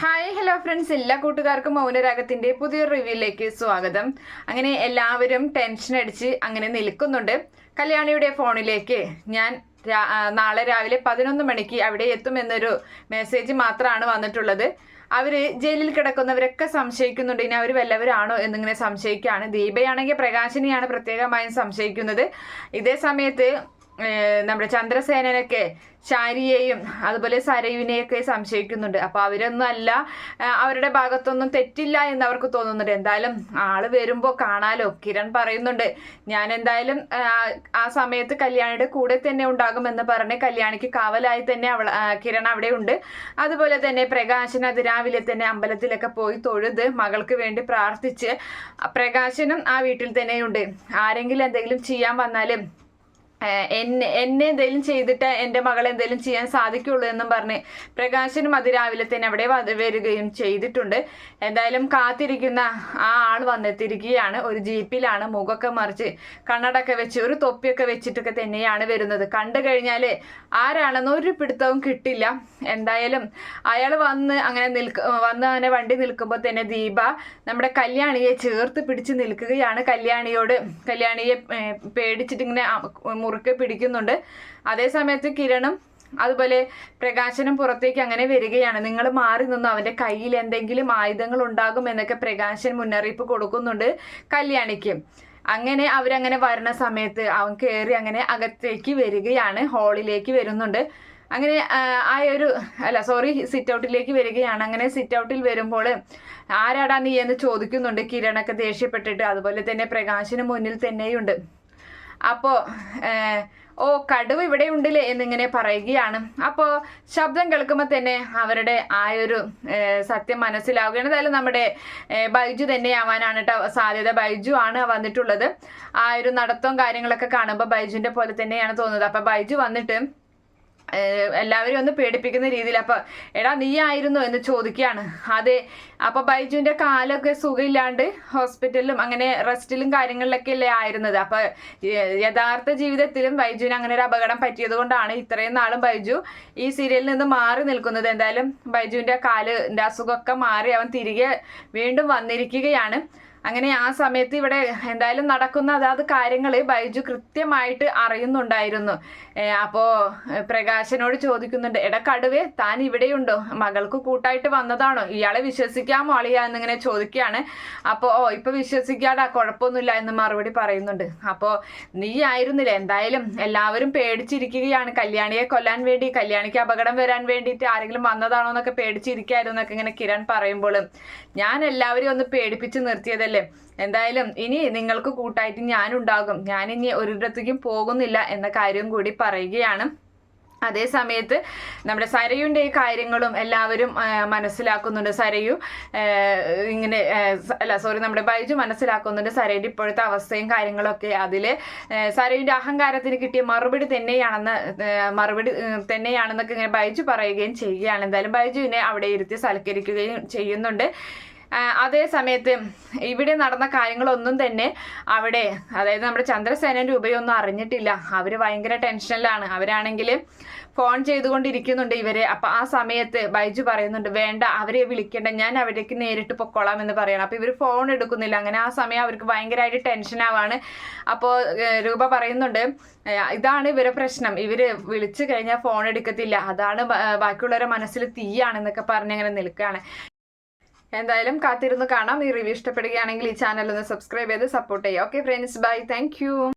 Hi hello friends എല്ലാ കൂട്ടുകാർക്കും മൗനരാഗത്തിന്റെ പുതിയ റിവ്യൂയിലേക്ക് സ്വാഗതം. അങ്ങനെ എല്ലാവരും ടെൻഷൻ അടിച്ച് അങ്ങനെ നിൽക്കുന്നുണ്ട്. കല്യാണിയുടെ ഫോണിലേക്ക് ഞാൻ നാളെ രാവിലെ പതിനൊന്ന് മണിക്ക് അവിടെ എത്തുമെന്നൊരു മെസ്സേജ് മാത്രമാണ് വന്നിട്ടുള്ളത്. അവർ ജയിലിൽ കിടക്കുന്നവരൊക്കെ സംശയിക്കുന്നുണ്ട്. ഇനി അവർ വല്ലവരാണോ എന്നിങ്ങനെ സംശയിക്കുകയാണ്. ദീപയാണെങ്കിൽ പ്രകാശിനെയാണ് പ്രത്യേകമായും സംശയിക്കുന്നത്. ഇതേ സമയത്ത് നമ്മുടെ ചന്ദ്രസേനനൊക്കെ ശാരിയെയും അതുപോലെ സരയുവിനെയൊക്കെ സംശയിക്കുന്നുണ്ട്. അപ്പൊ അവരൊന്നും അല്ല അവരുടെ ഭാഗത്തൊന്നും തെറ്റില്ല എന്ന് അവർക്ക് തോന്നുന്നുണ്ട്. എന്തായാലും ആൾ വരുമ്പോ കാണാലോ. കിരൺ പറയുന്നുണ്ട് ഞാൻ എന്തായാലും ആ സമയത്ത് കല്യാണിയുടെ കൂടെ തന്നെ ഉണ്ടാകുമെന്ന് പറഞ്ഞ് കല്യാണിക്ക് കാവലായി തന്നെ അവൾ കിരൺ അവിടെ ഉണ്ട് അതുപോലെ തന്നെ പ്രകാശൻ അത് രാവിലെ തന്നെ അമ്പലത്തിലൊക്കെ പോയി തൊഴുത് മകൾക്ക് വേണ്ടി പ്രാർത്ഥിച്ച് പ്രകാശനും ആ വീട്ടിൽ തന്നെയുണ്ട്. ആരെങ്കിലും എന്തെങ്കിലും ചെയ്യാൻ വന്നാലും എന്നെ എന്നെ എന്തെങ്കിലും ചെയ്തിട്ട് എന്റെ മകളെ എന്തെങ്കിലും ചെയ്യാൻ സാധിക്കുള്ളൂ എന്നും പറഞ്ഞ് പ്രകാശനും അതിരാവിലെ തന്നെ അവിടെ വരികയും ചെയ്തിട്ടുണ്ട്. എന്തായാലും കാത്തിരിക്കുന്ന ആ ആൾ വന്നെത്തിയിരിക്കുകയാണ്. ഒരു ജീപ്പിലാണ് മുഖമൊക്കെ മറിച്ച് കണ്ണടൊക്കെ വെച്ച് ഒരു തൊപ്പിയൊക്കെ വെച്ചിട്ടൊക്കെ തന്നെയാണ് വരുന്നത്. കണ്ടു കഴിഞ്ഞാൽ ആരാണെന്ന് ഒരു പിടുത്തവും കിട്ടില്ല. എന്തായാലും അയാൾ വന്ന് അങ്ങനെ നിൽക്ക വന്ന് അങ്ങനെ വണ്ടി നിൽക്കുമ്പോൾ തന്നെ ദീപ നമ്മുടെ കല്യാണിയെ ചേർത്ത് പിടിച്ച് നിൽക്കുകയാണ്. കല്യാണിയോട് കല്യാണിയെ പേടിച്ചിട്ടിങ്ങനെ മുറുക്കെ പിടിക്കുന്നുണ്ട്. അതേസമയത്ത് കിരണും അതുപോലെ പ്രകാശനം പുറത്തേക്ക് അങ്ങനെ വരികയാണ്. നിങ്ങൾ മാറി നിന്ന്. അവന്റെ കയ്യിൽ എന്തെങ്കിലും ആയുധങ്ങൾ ഉണ്ടാകും എന്നൊക്കെ പ്രകാശൻ മുന്നറിയിപ്പ് കൊടുക്കുന്നുണ്ട് കല്യാണിക്ക്. അങ്ങനെ അവരങ്ങനെ വരുന്ന സമയത്ത് അവൻ കയറി അങ്ങനെ അകത്തേക്ക് വരികയാണ്. ഹാളിലേക്ക് വരുന്നുണ്ട്. അങ്ങനെ ആ ഒരു അല്ല സോറി സിറ്റ് ഔട്ടിലേക്ക് വരികയാണ്. അങ്ങനെ സിറ്റ് ഔട്ടിൽ വരുമ്പോൾ ആരാടാ നീ എന്ന് ചോദിക്കുന്നുണ്ട്. കിരണൊക്കെ ദേഷ്യപ്പെട്ടിട്ട്. അതുപോലെ തന്നെ പ്രകാശിന് മുന്നിൽ തന്നെയുണ്ട്. അപ്പോൾ ഓ കടുവ് ഇവിടെ ഉണ്ടല്ലേ എന്നിങ്ങനെ പറയുകയാണ്. അപ്പോൾ ശബ്ദം കേൾക്കുമ്പോൾ തന്നെ അവരുടെ ആ ഒരു സത്യം മനസ്സിലാവുകയാണ്. അതായത് നമ്മുടെ ബൈജു തന്നെ ആവാനാണ് കേട്ടോ സാധ്യത. ബൈജു ആണ് വന്നിട്ടുള്ളത്. ആ ഒരു നടത്തവും കാര്യങ്ങളൊക്കെ കാണുമ്പോൾ ബൈജുവിന്റെ പോലെ തന്നെയാണ് തോന്നുന്നത്. അപ്പോൾ ബൈജു വന്നിട്ട് എല്ലാവരും ഒന്ന് പേടിപ്പിക്കുന്ന രീതിയിൽ അപ്പൊ എടാ നീ ആയിരുന്നു എന്ന് ചോദിക്കുകയാണ്. അതെ അപ്പൊ ബൈജുവിന്റെ കാലൊക്കെ സുഖമില്ലാണ്ട് ഹോസ്പിറ്റലിലും അങ്ങനെ റെസ്റ്റിലും കാര്യങ്ങളിലൊക്കെ അല്ലേ ആയിരുന്നത്? അപ്പൊ യഥാർത്ഥ ജീവിതത്തിലും ബൈജുവിന് അങ്ങനെ ഒരു അപകടം പറ്റിയത് കൊണ്ടാണ് ഇത്രയും നാളും ബൈജു ഈ സീരിയലിൽ നിന്ന് മാറി നിൽക്കുന്നത്. എന്തായാലും ബൈജുവിന്റെ കാലിന്റെ അസുഖമൊക്കെ മാറി അവൻ തിരികെ വീണ്ടും വന്നിരിക്കുകയാണ്. അങ്ങനെ ആ സമയത്ത് ഇവിടെ എന്തായാലും നടക്കുന്ന അതാത് കാര്യങ്ങൾ ബൈജു കൃത്യമായിട്ട് അറിയുന്നുണ്ടായിരുന്നു. അപ്പോൾ അപ്പോ പ്രകാശനോട് ചോദിക്കുന്നുണ്ട് എടാ കടുവേ താൻ ഇവിടെയുണ്ടോ? മകൾക്ക് കൂട്ടായിട്ട് വന്നതാണോ? ഇയാളെ വിശ്വസിക്കാമോ അളിയാ? എന്നിങ്ങനെ ചോദിക്കുകയാണ്. അപ്പോൾ ഓ ഇപ്പം വിശ്വസിക്കാടാ കുഴപ്പമൊന്നുമില്ല എന്ന് മറുപടി പറയുന്നുണ്ട്. അപ്പോൾ നീ ആയിരുന്നില്ല? എന്തായാലും എല്ലാവരും പേടിച്ചിരിക്കുകയാണ്. കല്യാണിയെ കൊല്ലാൻ വേണ്ടി കല്യാണിക്ക് അപകടം വരാൻ വേണ്ടിയിട്ട് ആരെങ്കിലും വന്നതാണോ എന്നൊക്കെ പേടിച്ചിരിക്കായിരുന്നു എന്നൊക്കെ ഇങ്ങനെ കിരൺ പറയുമ്പോൾ ഞാൻ എല്ലാവരെയും ഒന്ന് പേടിപ്പിച്ച് നിർത്തിയതല്ലേ? എന്തായാലും ഇനി നിങ്ങൾക്ക് കൂട്ടായിട്ട് ഞാനുണ്ടാകും. ഞാൻ ഇനി ഒരിടത്തേക്കും പോകുന്നില്ല എന്ന കാര്യം കൂടി പറയുകയാണ്. അതേ സമയത്ത് നമ്മുടെ സരയുന്റെ ഈ കാര്യങ്ങളും എല്ലാവരും മനസ്സിലാക്കുന്നുണ്ട്. സരയു ഇങ്ങനെ അല്ല സോറി നമ്മുടെ ബൈജു മനസ്സിലാക്കുന്നുണ്ട് സരയുടെ ഇപ്പോഴത്തെ അവസ്ഥയും കാര്യങ്ങളൊക്കെ അതിൽ സരയുടെ അഹങ്കാരത്തിന് കിട്ടിയ മറുപടി തന്നെയാണെന്ന് മറുപടി തന്നെയാണെന്നൊക്കെ ഇങ്ങനെ ബൈജു പറയുകയും ചെയ്യുകയാണ്. എന്തായാലും ബൈജുവിനെ അവിടെ ഇരുത്തി സൽക്കരിക്കുകയും ചെയ്യുന്നുണ്ട്. അതേ സമയത്ത് ഇവിടെ നടന്ന കാര്യങ്ങളൊന്നും തന്നെ അവിടെ അതായത് നമ്മുടെ ചന്ദ്രസേനന്റെ രൂപയൊന്നും അറിഞ്ഞിട്ടില്ല. അവർ ഭയങ്കര ടെൻഷനിലാണ്. അവരാണെങ്കിൽ ഫോൺ ചെയ്തുകൊണ്ടിരിക്കുന്നുണ്ട് ഇവരെ. അപ്പൊ ആ സമയത്ത് ബൈജു പറയുന്നുണ്ട് വേണ്ട അവരെ വിളിക്കേണ്ട. ഞാൻ അവരേക്ക് നേരിട്ട് പൊക്കോളാം എന്ന് പറയണം. അപ്പൊ ഇവർ ഫോൺ എടുക്കുന്നില്ല. അങ്ങനെ ആ സമയം അവർക്ക് ഭയങ്കരമായിട്ട് ടെൻഷൻ ആവാണ് അപ്പോൾ രൂപ പറയുന്നുണ്ട് ഇതാണ് ഇവരെ പ്രശ്നം. ഇവർ വിളിച്ചു കഴിഞ്ഞാൽ ഫോൺ എടുക്കത്തില്ല. അതാണ് ബാക്കിയുള്ളവരുടെ മനസ്സിൽ തീയാണെന്നൊക്കെ പറഞ്ഞ് അങ്ങനെ നിൽക്കുകയാണ്. എന്തായാലും കാത്തിരുന്ന് കാണാം. ഈ റിവ്യൂ ഇഷ്ടപ്പെടുകയാണെങ്കിൽ ഈ ചാനൽ ഒന്ന് സബ്സ്ക്രൈബ് ചെയ്ത് സപ്പോർട്ട് ചെയ്യാം ഓക്കെ ഫ്രണ്ട്സ് ബൈ താങ്ക്